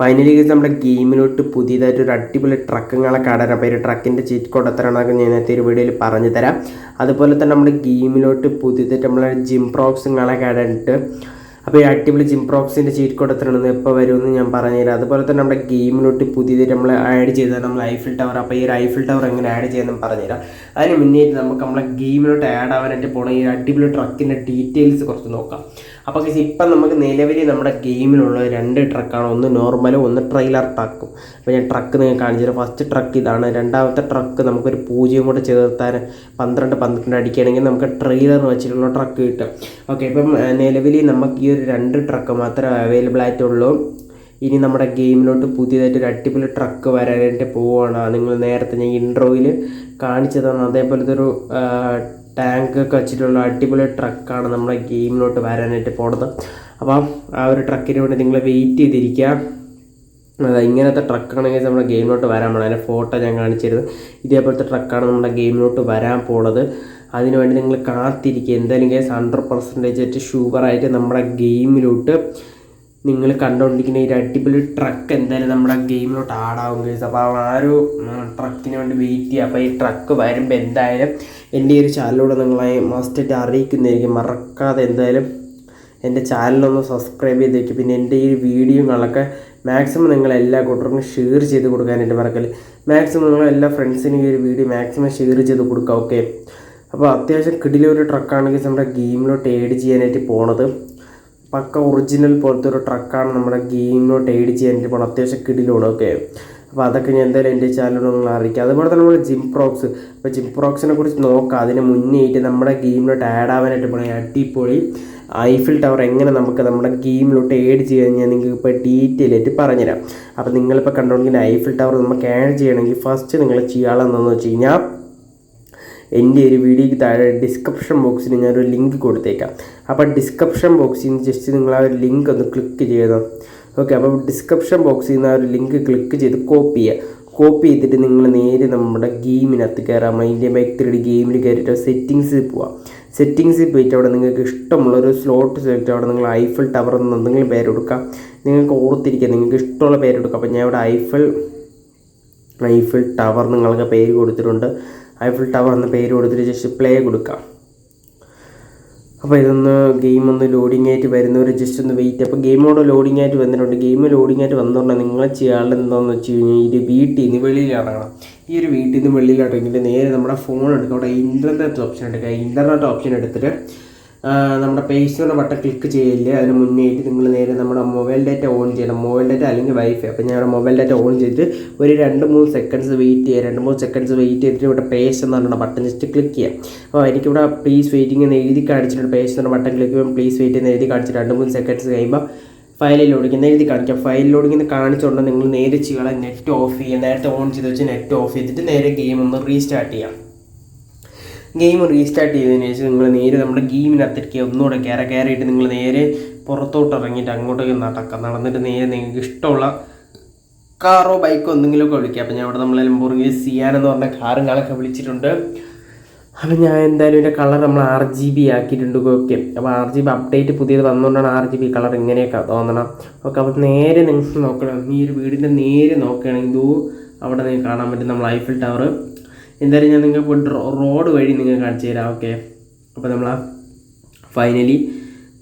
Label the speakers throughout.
Speaker 1: Finally നമ്മുടെ ഗെയിമിലോട്ട് പുതിയതായിട്ട് ഒരു അടിപൊളി ട്രക്കുകളെ കാണാൻ അപ്പോൾ ഒരു ട്രക്കിന്റെ ചീറ്റ് കോഡ് എത്രയാണെന്നൊക്കെ ഞാൻ നേരത്തെ ഒരു വീഡിയോയിൽ പറഞ്ഞു തരാം. അതുപോലെ തന്നെ നമ്മുടെ ഗെയിമിലോട്ട് പുതിയതായിട്ട് നമ്മളെ ജിം പ്രോക്സുകളെ കാണാനിട്ട് അപ്പോൾ ഈ അടിപൊളി ജിം പ്രോക്സിന്റെ ചീറ്റ് കോഡ് എത്രയാണെന്ന് എപ്പോൾ വരുമെന്ന് ഞാൻ പറഞ്ഞുതരാം അതുപോലെ തന്നെ നമ്മുടെ ഗെയിമിലോട്ട് പുതിയതായിട്ട് നമ്മൾ ആഡ് ചെയ്താൽ നമ്മൾ ഐഫിൽ ടവർ അപ്പോൾ ഈ ഒരു ഐഫിൽ ടവർ എങ്ങനെ ആഡ് ചെയ്യുമെന്ന് പറഞ്ഞുതരാം അതിന് മുന്നേ നമുക്ക് നമ്മളെ ഗെയിമിലോട്ട് ആഡ് ആവാനായിട്ട് പോകണം ഈ അടിപൊളി ട്രക്കിന്റെ ഡീറ്റെയിൽസ് കുറച്ച് നോക്കാം. അപ്പോൾ ഗൈസ് ഇപ്പം നമുക്ക് നിലവിൽ നമ്മുടെ ഗെയിമിലുള്ള രണ്ട് ട്രക്കാണ് ഒന്ന് നോർമലും ഒന്ന് ട്രെയിലർ ട്രക്കും അപ്പോൾ ഞാൻ ട്രക്ക് നിങ്ങൾക്ക് കാണിച്ചു തരാം. ഫസ്റ്റ് ട്രക്ക് ഇതാണ്. രണ്ടാമത്തെ ട്രക്ക് നമുക്കൊരു പൂജ്യം കൂടെ ചേർത്താൻ പന്ത്രണ്ട് പന്ത്രണ്ട് അടിക്കുകയാണെങ്കിൽ നമുക്ക് ട്രെയിലർ വെച്ചിട്ടുള്ള ട്രക്ക് കിട്ടും. ഓക്കെ ഇപ്പം നിലവിൽ നമുക്ക് ഈ ഒരു രണ്ട് ട്രക്ക് മാത്രമേ അവൈലബിൾ ആയിട്ടുള്ളൂ. ഇനി നമ്മുടെ ഗെയിമിലോട്ട് പുതിയതായിട്ട് ഒരു അടിപൊളി ട്രക്ക് വരാനായിട്ട് പോവുകയാണ് നിങ്ങൾ നേരത്തെ ഞാൻ ഇൻട്രോയിൽ കാണിച്ചു തന്ന അതേപോലത്തെ ഒരു ടാങ്ക് ഒക്കെ വെച്ചിട്ടുള്ള അടിപൊളി ട്രക്കാണ് നമ്മളെ ഗെയിമിലോട്ട് വരാനായിട്ട് പോണത്. അപ്പം ആ ഒരു ട്രക്കിന് വേണ്ടി നിങ്ങൾ വെയിറ്റ് ചെയ്തിരിക്കുക. ഇങ്ങനത്തെ ട്രക്കാണെങ്കിൽ നമ്മുടെ ഗെയിമിലോട്ട് വരാൻ പോകണം അതിന്റെ ഫോട്ടോ ഞാൻ കാണിച്ചിരുന്നു ഇതേപോലത്തെ ട്രക്കാണ് നമ്മുടെ ഗെയിമിലോട്ട് വരാൻ പോണത്. അതിനുവേണ്ടി നിങ്ങൾ കാത്തിരിക്കുക. എന്തായാലും കേസ് ഹൺഡ്രഡ് പെർസെന്റേജ് ആയിട്ട് ഷുവറായിട്ട് നമ്മുടെ ഗെയിമിലോട്ട് നിങ്ങൾ കണ്ടുകൊണ്ടിരിക്കുന്ന ഈ അടിപൊളി ട്രക്ക് എന്തായാലും നമ്മുടെ ഗെയിമിലോട്ട് ആടാവും കേസ് അപ്പോൾ ആ ഒരു ട്രക്കിന് വേണ്ടി വെയിറ്റ് ചെയ്യുക അപ്പോൾ ഈ ട്രക്ക് വരുമ്പോൾ എന്തായാലും എന്റെ ഈ ഒരു ചാനലിലൂടെ നിങ്ങളെ മസ്റ്റായിട്ട് അറിയിക്കുന്നതായിരിക്കും. മറക്കാതെ എന്തായാലും എന്റെ ചാനലൊന്ന് സബ്സ്ക്രൈബ് ചെയ്ത് വയ്ക്കും പിന്നെ എന്റെ ഈ വീഡിയോകളൊക്കെ മാക്സിമം നിങ്ങൾ എല്ലാ കൂട്ടർക്കും ഷെയർ ചെയ്ത് കൊടുക്കാനായിട്ട് മറക്കൽ. മാക്സിമം നിങ്ങൾ എല്ലാ ഫ്രണ്ട്സിനും ഈ ഒരു വീഡിയോ മാക്സിമം ഷെയർ ചെയ്ത് കൊടുക്കുക ഓക്കെ അപ്പോൾ അത്യാവശ്യം കിടിലൊരു ട്രക്കാണെങ്കിൽ നമ്മുടെ ഗെയിമിലോട്ട് ഏഡ് ചെയ്യാനായിട്ട് പോണത്. പക്ക ഒറിജിനൽ പോലത്തെ ഒരു ട്രക്കാണ് നമ്മുടെ ഗെയിമിലോട്ട് ഏഡ് ചെയ്യാൻ പോകണം അത്യാവശ്യം കിടിലാണ് ഓക്കെ അപ്പോൾ അതൊക്കെ ഞാൻ എന്തായാലും എന്റെ ചാനലിൽ നിങ്ങൾ അറിയിക്കുക അതുപോലെ തന്നെ നമ്മൾ ജിംപ്രോക്സ് അപ്പോൾ ജിം പ്രോക്സിനെ കുറിച്ച് നോക്കാം. അതിന് മുന്നേയിട്ട് നമ്മുടെ ഗെയിമിലോട്ട് ആഡ് ആവാനായിട്ട് പോകണം അടിപൊളി ഐഫിൽ ടവർ എങ്ങനെ നമുക്ക് നമ്മുടെ ഗെയിമിലോട്ട് ഏഡ് ചെയ്യാൻ ഞാൻ നിങ്ങൾക്ക് ഇപ്പോൾ ഡീറ്റെയിൽ ആയിട്ട് പറഞ്ഞുതരാം. അപ്പോൾ നിങ്ങളിപ്പോൾ കണ്ടുകൊണ്ടിരിക്കുന്ന ഐഫിൽ ടവർ നമുക്ക് ആഡ് ചെയ്യണമെങ്കിൽ ഫസ്റ്റ് നിങ്ങൾ ചെയ്യാനുള്ളതെന്ന് വെച്ച് കഴിഞ്ഞാൽ എന്റെ ഒരു വീഡിയോയ്ക്ക് താഴെ ഡിസ്ക്രിപ്ഷൻ ബോക്സിൽ ഞാനൊരു ലിങ്ക് കൊടുത്തേക്കാം. അപ്പോൾ ഡിസ്ക്രിപ്ഷൻ ബോക്സിൽ നിന്ന് ജസ്റ്റ് നിങ്ങൾ ആ ഒരു ലിങ്ക് ഒന്ന് ക്ലിക്ക് ചെയ്യണം. ഓക്കെ അപ്പോൾ ഡിസ്ക്രിപ്ഷൻ ബോക്സിൽ നിന്ന് ആ ഒരു ലിങ്ക് ക്ലിക്ക് ചെയ്ത് കോപ്പി ചെയ്യുക. കോപ്പി ചെയ്തിട്ട് നിങ്ങൾ നേരെ നമ്മുടെ ഗെയിമിനകത്ത് കയറാം. ഇന്ത്യ ബൈക്ക് ത്രീ ഗെയിമിൽ കയറിയിട്ട് സെറ്റിങ്സിൽ പോവാം. സെറ്റിങ്സിൽ പോയിട്ട് അവിടെ നിങ്ങൾക്ക് ഇഷ്ടമുള്ള ഒരു സ്ലോട്ട് സെലക്ട് അവിടെ നിങ്ങൾ ഐഫിൾ ടവർ എന്ന് എന്തെങ്കിലും പേര് കൊടുക്കാം. നിങ്ങൾക്ക് ഓർത്തിരിക്കാം നിങ്ങൾക്ക് ഇഷ്ടമുള്ള പേര് കൊടുക്കാം. അപ്പോൾ ഞാൻ ഇവിടെ ഐഫിൾ ഐഫിൾ ടവർ നിങ്ങൾക്ക് പേര് കൊടുത്തിട്ടുണ്ട്. ഐഫിൾ ടവർ എന്ന പേര് കൊടുത്തിട്ട് ജസ്റ്റ് പ്ലേ കൊടുക്കാം. അപ്പോൾ ഇതൊന്ന് ഗെയിം ഒന്ന് ലോഡിംഗ് ആയിട്ട് വരുന്നവർ ജസ്റ്റ് ഒന്ന് വെയിറ്റ് അപ്പോൾ ഗെയിമോട് ലോഡിംഗ് ആയിട്ട് വന്നിട്ടുണ്ട്. ഗെയിം ലോഡിംഗ് ആയിട്ട് വന്നിട്ടുണ്ട് നിങ്ങൾ ചെയ്യാനുള്ളത് എന്താണെന്ന് വെച്ച് കഴിഞ്ഞാൽ ഇത് വീട്ടിൽ നിന്ന് വെളിയിലിറങ്ങണം ഈ ഒരു വീട്ടിൽ നിന്ന് വെളിയിലിറങ്ങിയിട്ട് നേരെ നമ്മുടെ ഫോൺ എടുക്കുക അവിടെ ഇന്റർനെറ്റ് ഓപ്ഷൻ എടുക്കുക ഇന്റർനെറ്റ് ഓപ്ഷൻ എടുത്തിട്ട് ആ, പേജ് എന്ന് ബട്ടൺ ക്ലിക്ക് ചെയ്യില്ല? അതിന് മുന്നേ നിങ്ങൾ നേരെ നമ്മുടെ മൊബൈൽ ഡാറ്റ ഓൺ ചെയ്യണം. മൊബൈൽ ഡാറ്റ അല്ലെങ്കിൽ വൈഫൈ അപ്പോൾ ഞാൻ മൊബൈൽ ഡാറ്റ ഓൺ ചെയ്തിട്ട് ഒരു രണ്ട് മൂന്ന് സെക്കൻഡ്സ് വെയിറ്റ് ചെയ്യുക രണ്ട് മൂന്ന് സെക്കൻഡ്സ് വെയിറ്റ് ചെയ്തിട്ട് ഇവിടെ പേജ് എന്ന് പറഞ്ഞ ബട്ടൺ ജസ്റ്റ് ക്ലിക്ക് ചെയ്യാം. അപ്പോൾ എനിക്കിവിടെ പ്ലീസ് വെയിറ്റിംഗ് എന്ന് എഴുതി കാണിച്ചിട്ടുണ്ട്. പേജ് എന്ന ബട്ടൺ ക്ലിക്ക് ചെയ്യുമ്പോൾ പ്ലീസ് വെയിറ്റ് എന്ന് എഴുതി കാണിച്ചിട്ട് രണ്ട് മൂന്ന് സെക്കൻഡ്സ് കഴിയുമ്പോൾ ഫയലിൽ ലോഡിങ് എഴുതി കാണിക്കാം. ഫയൽ ലോഡിങ് കാണിച്ചുകൊണ്ട് നിങ്ങൾ നേരെ ചെയ്യുക നെറ്റ് ഓഫ് ചെയ്യുക നേരത്തെ ഓൺ ചെയ്ത് വെച്ച് നെറ്റ് ഓഫ് ചെയ്തിട്ട് നേരെ ഗെയിം ഒന്ന് റീസ്റ്റാർട്ട് ചെയ്യാം. ഗെയിം റീസ്റ്റാർട്ട് ചെയ്തതിന് ശേഷം നിങ്ങൾ നേരെ നമ്മുടെ ഗെയിമിനകത്തേക്ക് ഒന്നുകൂടെ കയറി കയറിയിട്ട് നിങ്ങൾ നേരെ പുറത്തോട്ട് ഇറങ്ങിയിട്ട് അങ്ങോട്ടേക്ക് നടക്കാം നടന്നിട്ട് നേരെ നിങ്ങൾക്ക് ഇഷ്ടമുള്ള കാറോ ബൈക്കോ എന്തെങ്കിലുമൊക്കെ വിളിക്കുക. അപ്പോൾ ഞാൻ ഇവിടെ നമ്മൾ ലംബോർഗി സിയാൻ എന്ന് പറഞ്ഞ കാറും കാളൊക്കെ വിളിച്ചിട്ടുണ്ട്. അപ്പം ഞാൻ എന്തായാലും ഇതിന്റെ കളർ നമ്മൾ ആർ ജി ബി ആക്കിയിട്ടുണ്ട്. ഓക്കെ അപ്പോൾ ആർ ജി ബി അപ്ഡേറ്റ് പുതിയത് വന്നുകൊണ്ടാണ് ആർ ജി ബി കളർ ഇങ്ങനെയൊക്കെ തോന്നണം. ഓക്കെ അപ്പോൾ നേരെ നിങ്ങൾക്ക് നോക്കണം. ഈ ഒരു വീടിന്റെ നേരെ നോക്കുകയാണെങ്കിൽ അവിടെ നിങ്ങൾക്ക് കാണാൻ പറ്റും. നമ്മൾ ഐഫിൽ ടവർ എന്തായാലും ഞാൻ നിങ്ങൾക്ക് റോഡ് വഴി നിങ്ങൾ കാണിച്ചു തരാം ഓക്കെ അപ്പോൾ നമ്മൾ ഫൈനലി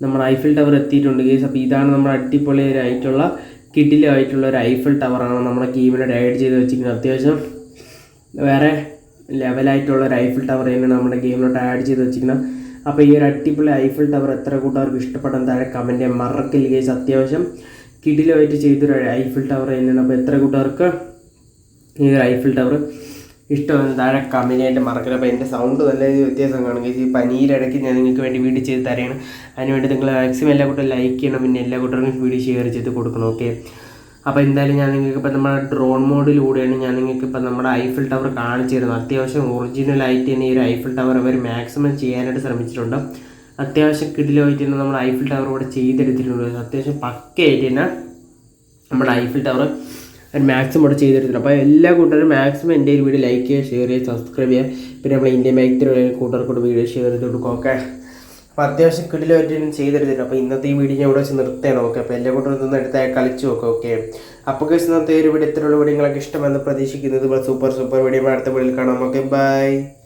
Speaker 1: നമ്മൾ ഐഫിൽ ടവർ എത്തിയിട്ടുണ്ട് കേസ് അപ്പോൾ ഇതാണ് നമ്മുടെ അടിപൊളിയായിട്ടുള്ള കിഡിലായിട്ടുള്ള ഒരു ഐഫിൽ ടവറാണ് നമ്മുടെ ഗീമിനെ ഡൈഡ് ചെയ്ത് വെച്ചിരിക്കുന്നത്. അത്യാവശ്യം വേറെ ലെവലായിട്ടുള്ള ഒരു ഐഫിൽ ടവർ തന്നെയാണ് നമ്മുടെ ഗെയിമിലോട്ട് ആഡ് ചെയ്ത് വെച്ചിരിക്കുന്നത്. അപ്പോൾ ഈ ഒരു അടിപൊളി ഐഫിൽ ടവർ എത്ര കൂട്ടവർക്ക് ഇഷ്ടപ്പെടാൻ താഴെ കമന്റ് മറക്കില്ല കേസ് അത്യാവശ്യം കിഡിലുമായിട്ട് ചെയ്തൊരു ഐഫിൽ ടവർ തന്നെയാണ്. അപ്പോൾ എത്ര കൂട്ടവർക്ക് ഈ ഒരു ഐഫിൽ ടവർ ഇഷ്ടമാണ് താഴെ കമ്പനിയായിട്ട് മറക്കില്ല അപ്പോൾ എന്റെ സൗണ്ട് നല്ല വ്യത്യാസം കാണും. ഈ പനിയിലിടയ്ക്ക് ഞാൻ നിങ്ങൾക്ക് വേണ്ടി വീഡിയോ ചെയ്ത് തരാണ്. അതിനുവേണ്ടി നിങ്ങൾ മാക്സിമം എല്ലാ കൂട്ടരും ലൈക്ക് ചെയ്യണം. പിന്നെ എല്ലാ കൂട്ടർക്കും വീഡിയോ ഷെയർ ചെയ്ത് കൊടുക്കണം ഓക്കെ അപ്പോൾ എന്തായാലും ഞാൻ നിങ്ങൾക്ക് ഇപ്പോൾ നമ്മുടെ ഡ്രോൺ മോഡിലൂടെയാണ് ഞാൻ നിങ്ങൾക്ക് ഇപ്പോൾ നമ്മുടെ ഐഫിൽ ടവർ കാണിച്ചു തരുന്നത്. അത്യാവശ്യം ഒറിജിനലായിട്ട് തന്നെ ഈ ഒരു ഐഫിൽ ടവർ അവർ മാക്സിമം ചെയ്യാനായിട്ട് ശ്രമിച്ചിട്ടുണ്ട്. അത്യാവശ്യം കിടിലുമായിട്ട് തന്നെ നമ്മൾ ഐഫിൽ ടവർ ഇവിടെ ചെയ്തെടുത്തിട്ടുണ്ട്. അത്യാവശ്യം പക്കയായിട്ട് തന്നെ നമ്മുടെ ഐഫിൽ ടവർ മാക്സിമം ഇവിടെ ചെയ്തെടുത്തിട്ടുണ്ട് അപ്പോൾ എല്ലാ കൂട്ടരും മാക്സിമം എന്റെ ഒരു വീഡിയോ ലൈക്ക് ചെയ്യുക ഷെയർ ചെയ്യുക സബ്സ്ക്രൈബ് ചെയ്യുക. പിന്നെ നമ്മൾ ഇന്ത്യൻ ബൈക്ക് കൂട്ടർക്കൂടെ വീഡിയോ ഷെയർ ചെയ്ത് കൊടുക്കുക ഓക്കെ അപ്പോൾ അത്യാവശ്യം കിടിലായിട്ട് ചെയ്തെടുത്തിട്ടുണ്ട് അപ്പോൾ ഇന്നത്തെ ഈ വീഡിയോ ഞാൻ ഇവിടെ വെച്ച് നിർത്തിയാണ് ഓക്കെ അപ്പോൾ എല്ലാ കൂട്ടരും ഒന്ന് എടുത്താൽ കളിച്ച് നോക്കാം ഓക്കെ അപ്പോൾ കേസ് ഇന്നത്തെ ഒരു വീഡിയോ ഇത്രയുള്ള വീഡിയോ നിങ്ങൾക്ക് ഇഷ്ടമെന്ന് പ്രതീക്ഷിക്കുന്നത് സൂപ്പർ സൂപ്പർ വീഡിയോ അടുത്ത വീഡിയോയിൽ കാണാം ഓക്കെ ബൈ